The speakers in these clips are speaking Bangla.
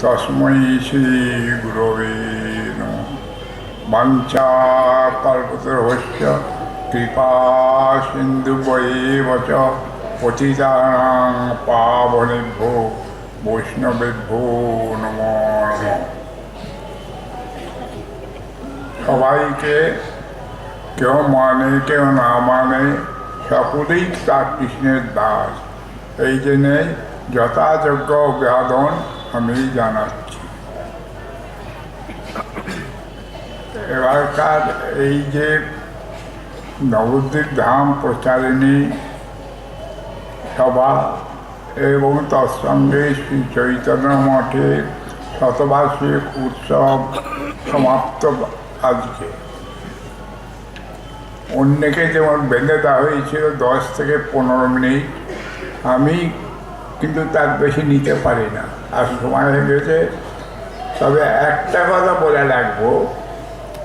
তস্मै শ্রীগুরবে নমঃ বাঞ্ছা কল্পতরুশ্চ কৃপা সিন্ধুবৈব চ পতিতানাং পাবনেভ্যো বৈষ্ণবেভ্যো নমঃ সবাইকে কেউ মানে কেউ না মানে সকলেই তার কৃষ্ণের দাস এই জন্যে যথাযোগ্য অভিবাদন আমি জানাচ্ছি। এবারকার এই যে নবদ্বীপ ধাম প্রচারিণী সভা এবং তৎসঙ্গে শ্রী চৈতন্য মঠের শতবার্ষিক উৎসব সমাপ্ত আজকে। অন্যকে যেমন বেঁধে দেওয়া হয়েছিল দশ থেকে পনেরো মিনিট, আমি কিন্তু তার বেশি নিতে পারি না। আর সময় হয়ে গেছে, তবে একটা কথা বলে রাখব,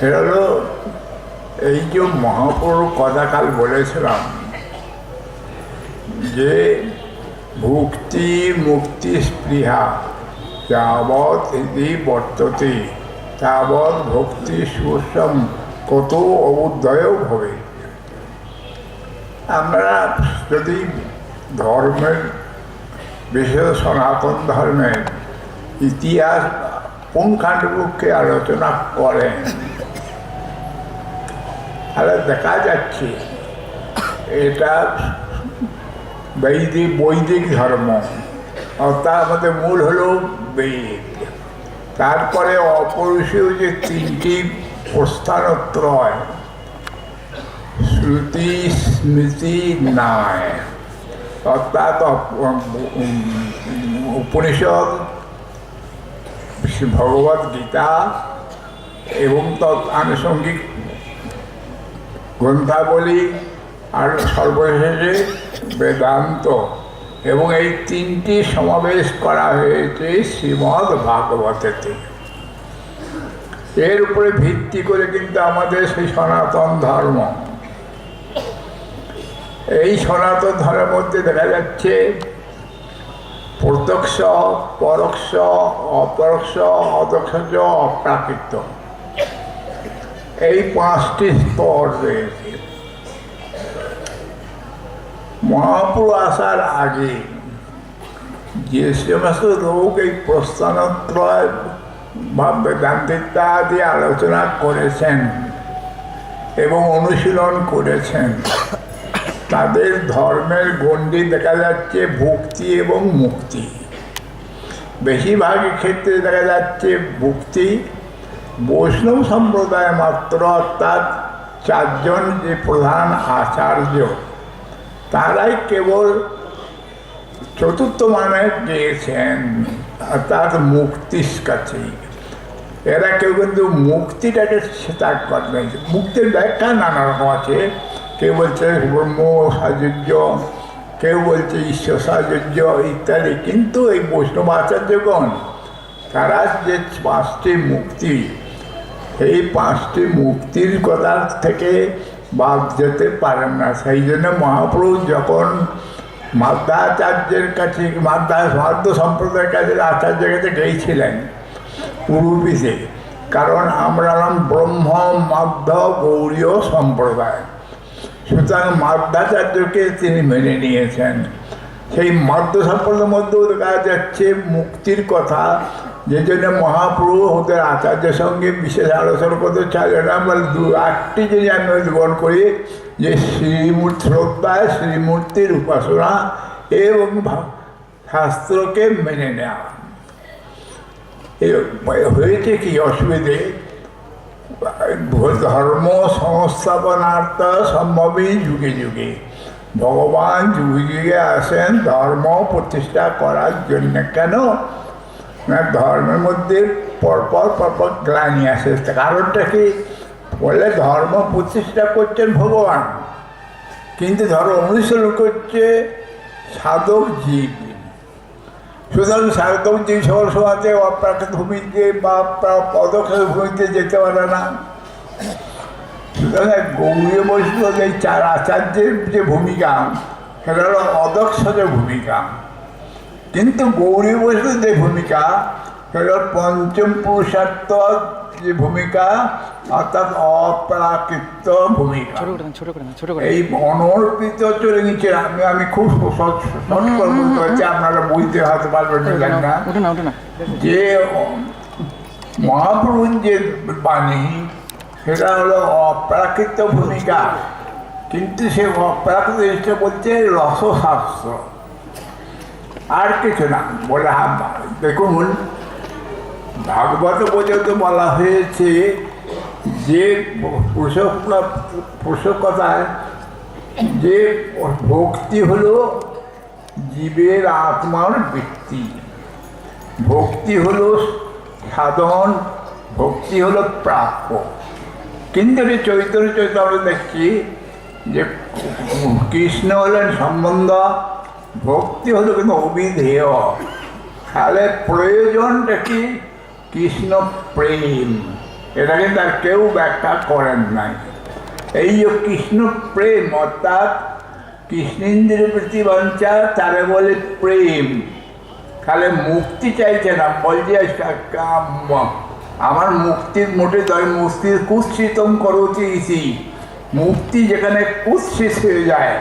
সেটা হলো, এই যে মহাপুরু কথাকাল বলেছিলাম, যে ভুক্তি, মুক্তি, স্পৃহা, যাবৎ ইতি বর্ততে, তাবৎ ভক্তি সুসম, কত অবুদ্ধয় হবে আমরা যদি ধর্মের বিশেষ সনাতন ধর্মের ইতিহাস পুঙ্খানুপুঙ্খে আলোচনা করেন তাহলে দেখা যাচ্ছে, এটা বৈদিক বৈদিক ধর্ম। অর্থাৎ আমাদের মূল হলো বেদ। তারপরে অপরিসীয় যে তিনটি প্রস্থানত্রয়, শ্রুতি, স্মৃতি নায় অর্থাৎ উপনিষদ, ভগবত গীতা এবং তৎ আনুষঙ্গিক গ্রন্থাবলী আর সর্বশেষে বেদান্ত এবং এই তিনটি সমাবেশ করা হয়েছে শ্রীমৎ ভাগবতেতে। এর উপরে ভিত্তি করে কিন্তু আমাদের সেই সনাতন ধর্ম। এই সনাতন ধর্মের মধ্যে দেখা যাচ্ছে প্রত্যক্ষ, পরোক্ষ, অপরোক্ষ অদক্ষ অপ্রাকৃত। এই পাঁচটি স্তর রয়েছে। মহাপুর আসার আগে যে সমস্ত লোক এই প্রস্থানত্রয় বা বেদান্তিত্যাদি আলোচনা করেছেন এবং অনুশীলন করেছেন তাদের ধর্মের গণ্ডি দেখা যাচ্ছে ভক্তি এবং মুক্তি। বেশিরভাগই ক্ষেত্রে দেখা যাচ্ছে ভক্তি বৈষ্ণব সম্প্রদায় মাত্র, অর্থাৎ চারজন যে প্রধান আচার্য, তারাই কেবল চতুর্থ মানে গিয়েছেন অর্থাৎ মুক্তির কাছে। এরা কেউ কিন্তু মুক্তিটাকে ত্যাগ করে মুক্তির ব্যাখ্যা নানা রকম আছে। কেউ বলছে ব্রহ্ম সাহায্য কেউ বলছে ঈশ্বর সাহায্য ইত্যাদি কিন্তু এই বৈষ্ণব আচার্যগণ তারা যে পাঁচটি মুক্তি এই পাঁচটি মুক্তির কথা থেকে বাদ যেতে পারেন না সেই জন্য মহাপুরুষ যখন মাদ্রাচার্যের কাছে মাদ্রা মাদ্র সম্প্রদায়ের কাছে আচার্যের কাছে গিয়েছিলেন উরুপিতে কারণ আমরা হলাম ব্রহ্ম মাধ্য গৌরীয় সম্প্রদায় সুতরাং মাদ্রাচার্যকে তিনি মেনে নিয়েছেন। সেই মাধ্য সম্প্রদায়ের মধ্যেও দেখা যাচ্ছে মুক্তির কথা, যে জন্য মহাপ্রভু ওদের আচার্যের সঙ্গে বিশেষ আলোচনা করতে চাইলেন আমরা দু, আটটি যদি আমি গ্রহণ করি, যে শ্রীমূর্তি শ্রদ্ধায় শ্রীমূর্তির উপাসনা এবং শাস্ত্রকে মেনে নেওয়া। হয়েছে কি অসুবিধে? ধর্ম সংস্থাপনার্থ সম্ভবই যুগে যুগে। ভগবান যুগে যুগে আসেন ধর্ম প্রতিষ্ঠা করার জন্য। কেন? না, ধর্মের মধ্যে পরপর পরপর গ্লানি আসে। কারণটা কি? বলে ধর্ম প্রতিষ্ঠা করছেন ভগবান। কিন্তু ধর্ম অনুসরণ করছে সাধক জীব। সুতরাং সারকম যে সকল আছে অপ্রাকৃত ভূমিতে বা পদক্ষেপ ভূমিতে যেতে পারে না। সুতরাং গৌরী বৈষ্ণব এই চার আচার্যের যে ভূমিকা, সেটা হলো অদক্ষের ভূমিকা। কিন্তু গৌরী বৈষ্ণব যে ভূমিকা, সেটা পঞ্চম পুরুষার্থ যে ভূমিকা অর্থাৎ অপ্রাকৃত ভূমিকা এই অনর্পিত চলে গেছে আমি আমি খুব পারছি আপনারা বুঝতে হয়তো পারবেন না জানি না। যে মহাপ্রভুর যে বাণী সেটা হলো অপ্রাকৃত ভূমিকা। কিন্তু সে অপ্রাকৃত জিনিসটা বলছে রসশাস্ত্র। আর কিছু না বলে দেখুন ভাগবত পর্যন্ত বলা হয়েছে যে পোষক পোষকতায় যে ভক্তি হলো জীবের আত্মার বৃত্তি। ভক্তি হলো সাধন, ভক্তি হলো প্রাপ্য। কিন্তু এই চৈতন্য চৈতন্য আমরা দেখছি যে কৃষ্ণ হলেন সম্বন্ধ, ভক্তি হলো কিন্তু অবিধেয় তাহলে প্রয়োজনটা কি? কৃষ্ণ প্রেম। এটা কিন্তু আর কেউ ব্যাখ্যা করেন নাই। এই যে কৃষ্ণ প্রেম, অর্থাৎ কৃষ্ণেন্দ্রের প্রতি বাঞ্ছা তারে বলে প্রেম। তাহলে মুক্তি চাইছে না বলছে কা- আমার মুক্তির মোটে দয় মুক্তির কুৎসিতম করতে ইসি। মুক্তি যেখানে কুৎসিত হয়ে যায়,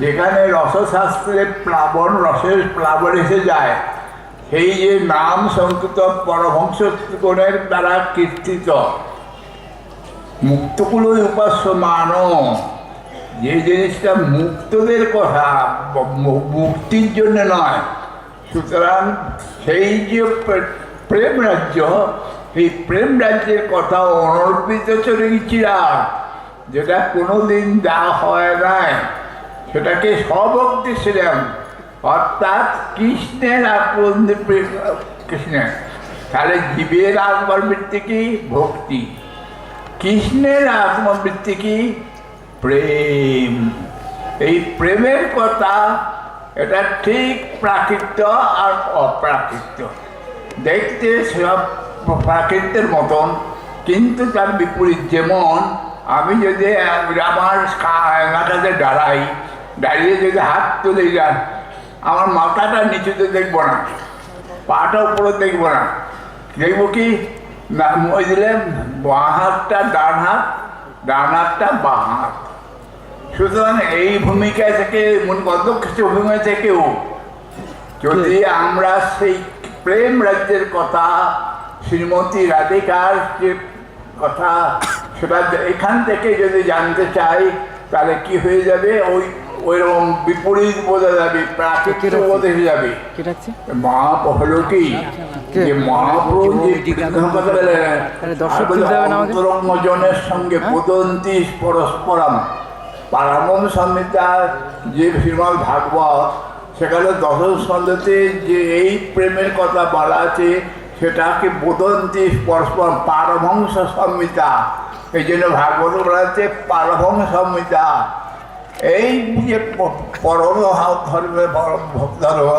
যেখানে রসশাস্ত্রে প্লাবন, রসের প্লাবন এসে যায় সেই যে নাম সংকৃত পরভংশ কোণের দ্বারা কীর্তিত মুক্তগুলোই উপাস্য মানো যে জিনিসটা মুক্তদের কথা মুক্তির জন্য নয়। সুতরাং সেই যে প্রে- প্রেম রাজ্য এই প্রেম রাজ্যের কথা অনর্পিত চলে গেছিলাম যেটা কোনোদিন যা হয় নাই। সেটাকে সভক্তি ছিলাম। অর্থাৎ কৃষ্ণের আপন কৃষ্ণের। তাহলে জীবের আত্মার বৃত্তি কি? ভক্তি। কৃষ্ণের আত্মবৃত্তি কি? প্রেম। এই প্রেমের কথা এটা ঠিক প্রাকৃত আর অপ্রাকৃত। দেখতে সব প্রাকৃতের মতন, কিন্তু তার বিপরীত যেমন, আমি যদি আমার এলাকাতে দাঁড়াই, দাঁড়িয়ে যদি হাত তুলে যান আমার মাথাটা নিচুতে দেখব না। পাটা উপরে দেখব না। দেখব কি? না ওই দিলে বাঁ হাতটা ডান হাত ডান হাতটা বাঁ হাত। সুতরাং এই ভূমিকা থেকে মন কত কিছু ভূমিকা থেকেও যদি আমরা সেই প্রেম রাজ্যের কথা শ্রীমতী রাধিকার যে কথা সেটা এখান থেকে যদি জানতে চাই তাহলে কি হয়ে যাবে? ওই ওইরকম বিপরীত বোঝা যাবে প্রাকৃতিক হয়ে যাবে। ডাকছে হলো কি? যে মহাপ্রভু যে কৃষ্ণ কথা বলেন, আরে দর্শক আর বলে তুলতে হবে না আমাকে? অন্তরঙ্গ জনের সঙ্গে বদন্তি পরস্পরম। পারামম সংহিতার যে শ্রীমদ ভাগবত সেখানে দশম স্কন্ধতে যে এই প্রেমের কথা বলা আছে সেটাকে বদন্তি পরস্পর পারমহংস সংহিতা এই জন্য ভাগবত বলা হচ্ছে পারমহংস সংহিতা এই যে পরম ভক্ত ধর্ম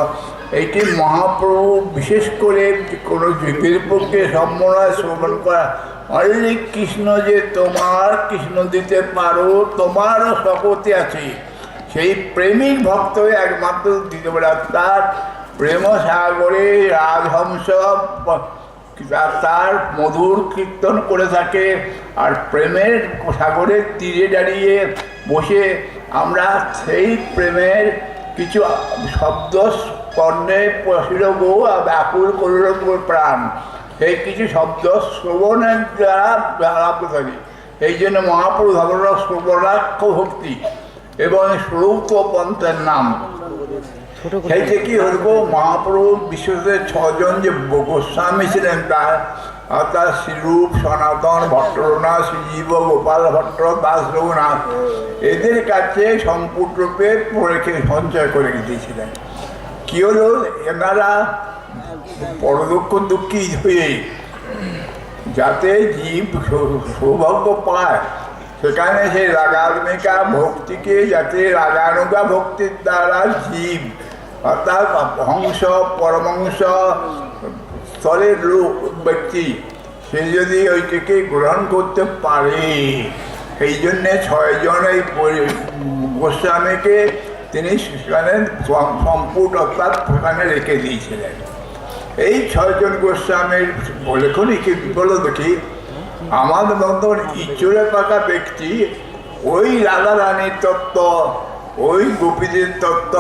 এইটি মহাপ্রভু বিশেষ করে কোনো জীবের পক্ষে সম্মানয় শ্রবণ করা। অনলি কৃষ্ণ যে তোমার কৃষ্ণ দিতে পারো তোমারও শকতি আছে। সেই প্রেমিক ভক্ত একমাত্র দিতে পারে তার প্রেম সাগরে রাজহংস তার মধুর কীর্তন করে থাকে। আর প্রেমের সাগরের তীরে দাঁড়িয়ে বসে আমরা সেই প্রেমের কিছু শব্দ কর্ণে পশিল ব্যাকুল করল প্রাণ। সেই কিছু শব্দ শ্রবণের দ্বারা লাভ থাকি এই জন্য মহাপুরুষ ধর্ম শ্রবণাক্ষ ভক্তি এবং স্বরূপ পন্থের নাম। সেই থেকে হইব মহাপ্রভু বিশ্বদের ছজন যে গোস্বামী ছিলেন তার অর্থাৎ শ্রীরূপ, সনাতন ভট্টরনাথ শ্রীজীব, গোপাল ভট্ট দাস রঘুনাথ এদের কাছে সম্পূর্ণরূপে রেখে সঞ্চয় করে দিয়েছিলেন কি হলো? এনারা পরদক্ষ দুঃখী হয়ে যাতে জীব সৌভাগ্য পায়, সেখানে সেই রাগাত্মিকা ভক্তিকে যাতে রাগানুগা ভক্তির দ্বারা জীব, অর্থাৎ হংস পরমংস স্তরের লোক ব্যক্তি, সে যদি ওইটিকে গ্রহণ করতে পারে, সেই জন্যে ছয়জন এই গোস্বামীকে তিনি সেখানে সম- সম্পুট অর্থাৎ সেখানে রেখে দিয়েছিলেন। এই ছয়জন গোস্বামীর লেখনী কি বলো দেখি? আমাদের মতন ইচুরে পাকা ব্যক্তি, ওই রাধা রানীর তত্ত্ব ওই গোপীদের তত্ত্ব,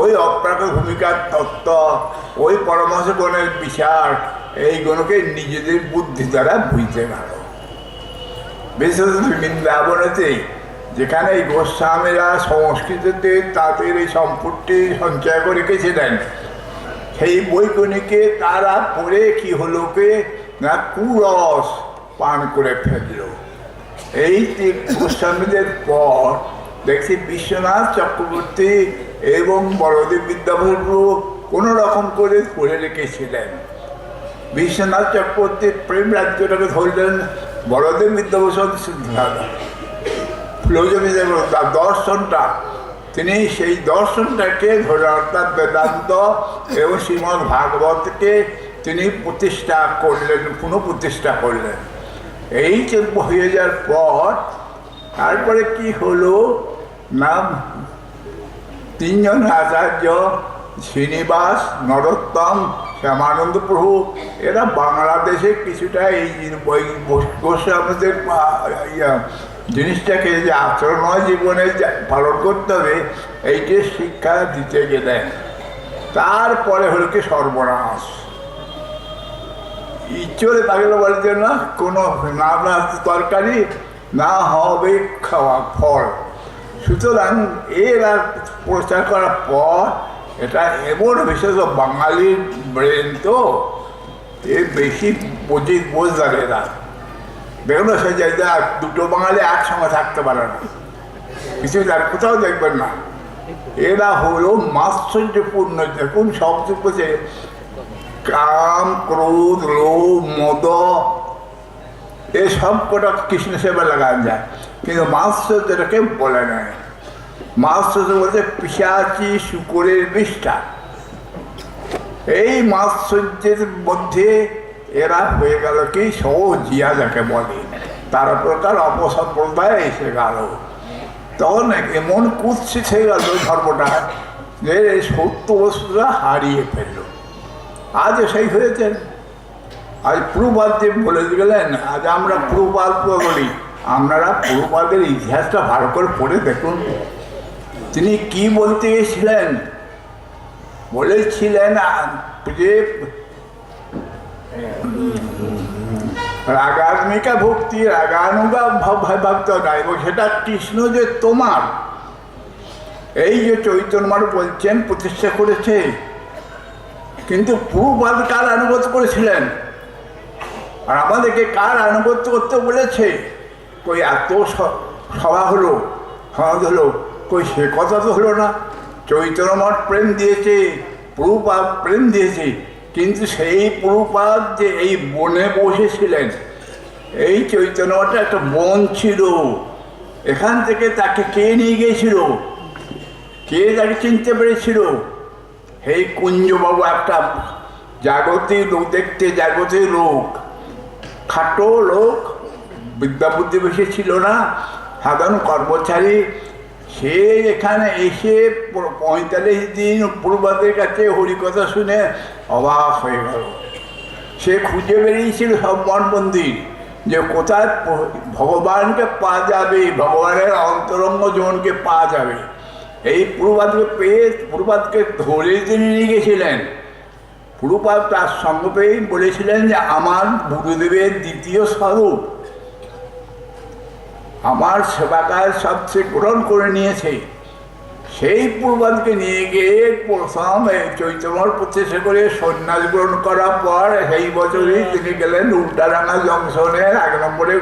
ওই অপ্রাক ভূমিকার তত্ত্ব, ওই পরামর্শ গণের বিচার এইগুলোকে নিজেদের বুদ্ধি দ্বারা বুঝতে পারো। বিশেষত বৃন্দাবনেতে যেখানে এই গোস্বামীরা সংস্কৃতিতে তাদের এই সম্পত্তি সঞ্চয় করে রেখেছিলেন, সেই বৈজ্ঞানিকে তারা পড়ে কি হলো কে না কুরস পান করে ফেলল। এই গোস্বামীদের পর দেখছি বিশ্বনাথ চক্রবর্তী এবং বড়দেব বিদ্যাভূ কোনো রকম করে করে রেখেছিলেন বিশ্বনাথ চক্রবর্তী প্রেম রাজ্যটাকে ধরলেন বড়দেব বিদ্যাভূষণ তার দর্শনটা, তিনি সেই দর্শনটাকে ধরে অর্থাৎ বেদান্ত এবং শ্রীমৎ ভাগবতকে তিনি প্রতিষ্ঠা করলেন, পুনঃপ্রতিষ্ঠা করলেন। এই হয়ে যাওয়ার পর তারপরে কি হলো? না তিনজন আচার্য, শ্রীনিবাস, নরোত্তম, শ্যামানন্দ প্রভু। এরা বাংলাদেশে কিছুটা এই গোস্বামীদের জিনিসটাকে যে আচরণ জীবনে যা- পালন করতে হবে, এইটি শিক্ষা দিতে গেলেন তারপরে হলো কি সর্বনাশ। ইচ্ছরে থাকলে বলছে না, কোনো না, তরকারি না হবে খাওয়া, ফল। সুতরাং এরা প্রচার করার পর এটা এমন বিশেষ বাঙালির ব্রেন তো এ বেশি বোঝে বোঝারে এরা দেখুন সে জায়গা দুটো বাঙালি একসঙ্গে থাকতে পারে না। কিছু আর কোথাও দেখবেন না। এরা হলো মাৎসর্যপূর্ণ। দেখুন শব্দ বলছে কাম, ক্রোধ, লোভ, মদ এসব কটা কৃষ্ণ সেবা লাগানো যায়। কিন্তু মাৎসর্যটাকে বলে নেয় মাৎসর্য বলতে পিসাচি শুকুরের বিষ্ঠা এই মাৎসর্যের মধ্যে এরা হয়ে গেল কি, সহজিয়া যাকে বলে। তার প্রকার অপসম্প্রদায় এসে গেল। তখন এমন কুৎসিত হয়ে গেল ধর্মটা যে সত্য বস্তুটা হারিয়ে ফেলল। আজ সেই হয়েছেন আজ প্রবাদ যে বলে গেলেন আজ আমরা প্রবাদ বলি। আপনারা প্রবাদের ইতিহাসটা ভালো করে পড়ে দেখুন। তিনি কি বলতে গেছিলেন বলেছিলেন যে, রাগাত্মিকা ভক্তি, রাগানুগা ভাব- ভক্ত নয়, এবং সেটা কৃষ্ণ যে তোমার। এই যে চৈতন্যমার বলছেন, প্রতিষ্ঠা করেছে। কিন্তু পূর্বাদ কার আনুগত করেছিলেন? আর আমাদেরকে কার আনুগত্য করতে বলেছে? কই এত সভা হলো সমাজ হলো, কই সে কথা তো হলো না। চৈতন্যমঠ প্রেম দিয়েছে প্রভুপাদ প্রেম দিয়েছে, কিন্তু সেই প্রভুপাদ যে এই বনে বসেছিলেন, এই চৈতন্যমঠটা একটা বন ছিল। এখান থেকে তাকে কে নিয়ে গিয়েছিল? কে তাকে চিনতে পেরেছিল? এই কুঞ্জবাবু একটা জাগতিক লোক, দেখতে জাগতিক লোক, খাটো লোক বিদ্যাবুদ্ধি বেশি ছিল না, সাধারণ কর্মচারী, সে এখানে এসে পঁয়তাল্লিশ দিন পূর্বাদের কাছে হরিকথা শুনে অবাক হয়ে গেল। সে খুঁজে বেরিয়েছিল সব মন মন্দির, যে কোথায় ভগবানকে পাওয়া যাবে, ভগবানের অন্তরঙ্গ জনকে পাওয়া যাবে। এই পূর্বাদকে পেয়ে, পূর্বাদকে ধরে তিনি নিয়ে গেছিলেন। পূর্বাদ তার সঙ্গে পেয়েই বলেছিলেন যে, আমার গুরুদেবের দ্বিতীয় স্বরূপ আমার সেবাকার সবচেয়ে গ্রহণ করে নিয়েছে। সেই পূর্বাদকে নিয়ে গিয়ে প্রথম এই চৈতন্যর প্রতিষ্ঠা করে সন্ন্যাস গ্রহণ করার পর সেই বছরই তিনি গেলেন উল্টারাঙ্গা জংশনের এক নম্বরে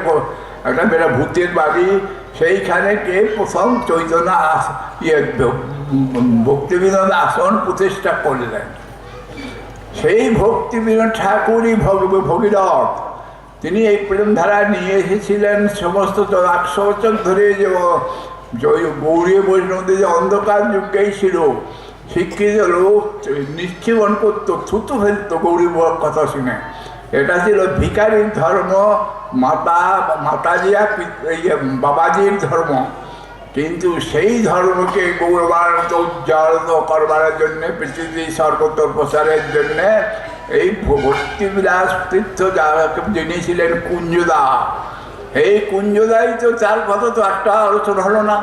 একটা বেটা ভূতের বাড়ি। সেইখানে কে প্রথম চৈতন্য ইয়ে ভ- ভক্তিবিনোদ আসন প্রতিষ্ঠা করলেন। সেই ভক্তিবিনোদ ঠাকুরই ভগ- ভগীরথ। তিনি এই প্রেমধারা নিয়ে এসেছিলেন সমস্ত একশো বছর ধরে যে গৌরী বৈষ্ণবদের যে অন্ধকার যুগেই ছিল শিক্ষিত লোক নিশ্চীবন করতো থুতু ফেলতো গৌরী কথা শুনে। এটা ছিল ভিকারির ধর্ম মাতা মাতাজিয়া ইয়ে, বাবাজির ধর্ম। কিন্তু সেই ধর্মকে গৌরবান্বিত উজ্জ্বল করবার জন্যে পৃথিবী সর্বত্র প্রসারের জন্য এই ভক্তিবিলাস তীর্থ যাকে যিনি ছিলেন কুঞ্জদা। এই কুঞ্জদাই তো তার কথা তো একটা আলোচনা হলো না।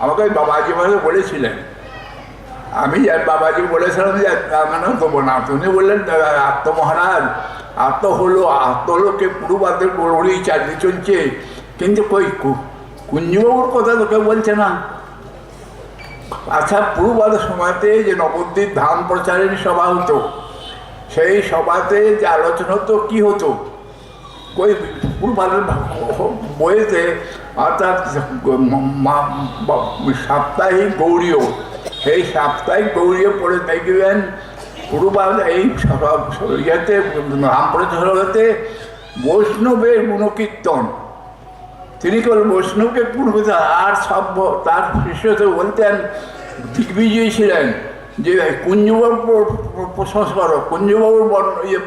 আমাকে বাবাজি ভাবে বলেছিলেন। আমি বাবাজি বলেছিলাম যে মানে দেবো না। তুমি বললেন আত্মমহারাজ আত্ম হলো, আত্মলোকে পুরুবাদের গড়ি চাকরি চলছে। কিন্তু কই কুঞ্জবাবুর কথা তো কেউ বলছে না। আচ্ছা পূর্ববাদের সময়তে যে নবদ্বীপ ধাম প্রচারের সভা হতো সেই সভাতে যে আলোচনা হতো, কী হতো? ওই পূর্বাদের বইয়েতে অর্থাৎ সাপ্তাহিক গৌরীয়। সেই সাপ্তাহিক গৌরীয় পড়ে দেখবেন পূর্বাদ এই ইয়েতে রামপ্রচারতে বৈষ্ণবের গুণকীর্তন তিনি কেবল বৈষ্ণবকে পূর্ণ আর সব তার শিষ্যতে বলতেন, দিগ্বিজয়ী ছিলেন। যে কুঞ্জবাবুর প্রশংসা করো কুঞ্জবাবুর বর্ণ ইয়ে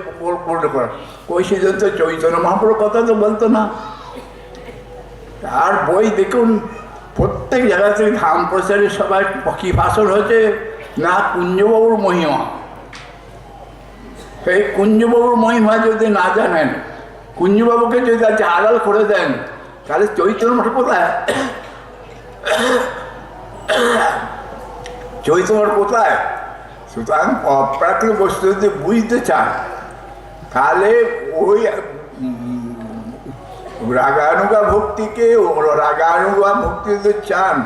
পূর্ণ করো। ওই সিদ্ধান্ত চৈতন্য মহাপুর কথা তো বলতো না। আর বই দেখুন, প্রত্যেক জায়গা থেকে ধাম প্রচারের সবাই কি ভাষণ হয়েছে না কুঞ্জবাবুর মহিমা। সেই কুঞ্জবাবুর মহিমা যদি না জানেন, কুঞ্জবাবুকে যদি আজকে আড়াল করে দেন, তাহলে চৈতন্য মঠ কোথায়? চৈতন্য কোথায়? সুতরাং অপ্রাকৃত বস্তু যদি বুঝতে চান, তাহলে ওই রাগানুগা ভক্তিকে, রাগানুগা ভক্তি যদি চান,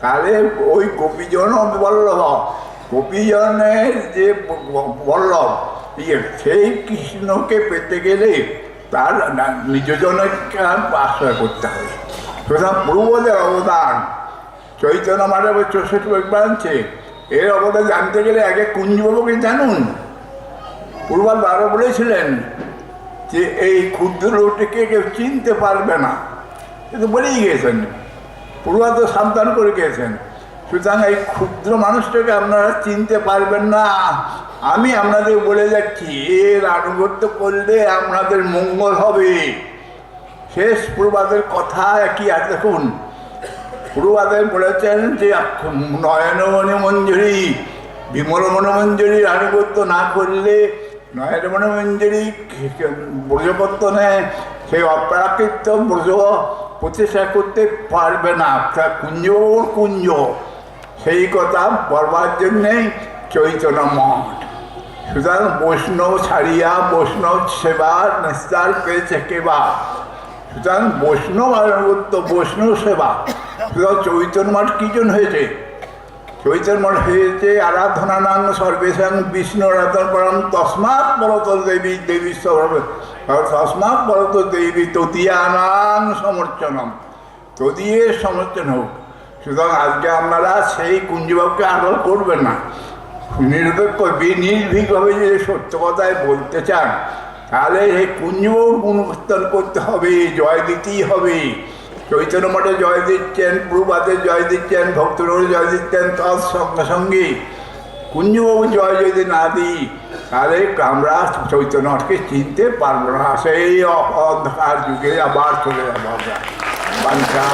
তাহলে ওই গোপীজন বল্লভ, গোপীজনের যে বল্লভ ইয়ে সেই কৃষ্ণকে পেতে গেলে তার না- নিজজনের আশ্রয় করতে হবে। সুতরাং পূর্বদের অবদান চৈতন্য মাঠে চৌষট্টি আনছে এর অবদান জানতে গেলে আগে কুঞ্জবাবুকে জানুন। পূর্বাল বারো বলেছিলেন যে, এই ক্ষুদ্র লোকটিকে কেউ চিনতে পারবে না। কিন্তু বলেই গিয়েছেন। পূর্বা তো সাবধান করে গিয়েছেন। সুতরাং এই ক্ষুদ্র মানুষটাকে আপনারা চিনতে পারবেন না। আমি আপনাদের বলে যাচ্ছি, এর আনুগত্য করলে আপনাদের মঙ্গল হবে। শেষ পূর্বাদের কথা একই আছে। দেখুন পূর্বাদের বলেছেন যে নয়নমণি মঞ্জুরি বিমল মনোমঞ্জুরির আনুগত্য না করলে নয়নমণি মঞ্জুরি ব্রজপত্তনে সেই অপ্রাকৃত ব্রজ প্রতিষ্ঠা করতে পারবে না কুঞ্জ কুঞ্জ সেই কথা বলবার জন্যেই চৈতন্য মঠ সুতরাং বৈষ্ণব ছাড়িয়া বৈষ্ণব সেবার নিস্তার পেয়েছে কেবা সুতরাং বৈষ্ণব আনুগত্য বৈষ্ণব সেবা সুতরাং চৈতন্য মঠ কি জন্য হয়েছে? চৈতন্য মঠ হয়েছে আরাধনা নাম সর্বেশাং বিষ্ণু আরাধন পরম তসমাৎ বলত দেবী দেবী তসমাৎ বলত দেবী তদীয়ানাং সমর্চনম। তদীয় সমর্চন হোক। সুতরাং আজকে আপনারা সেই কুঞ্জবাবুকে আদর করবেন না। নিরপেক্ষ নির্ভীকভাবে যদি সত্য কথায় বলতে চান, তাহলে এই কুঞ্জবাবুর গুণকীর্তন করতে হবে, জয় দিতেই হবে। চৈতন্য মঠে জয় দিচ্ছেন প্রভুপাতে জয় দিচ্ছেন ভক্তর জয় দিচ্ছেন তার সঙ্গে সঙ্গে কুঞ্জবাবু জয় যদি না দিই তাহলে আমরা চৈতন্য মঠকে চিনতে পারব না সেই অন্ধকার যুগে আবার চলে যাব আমরা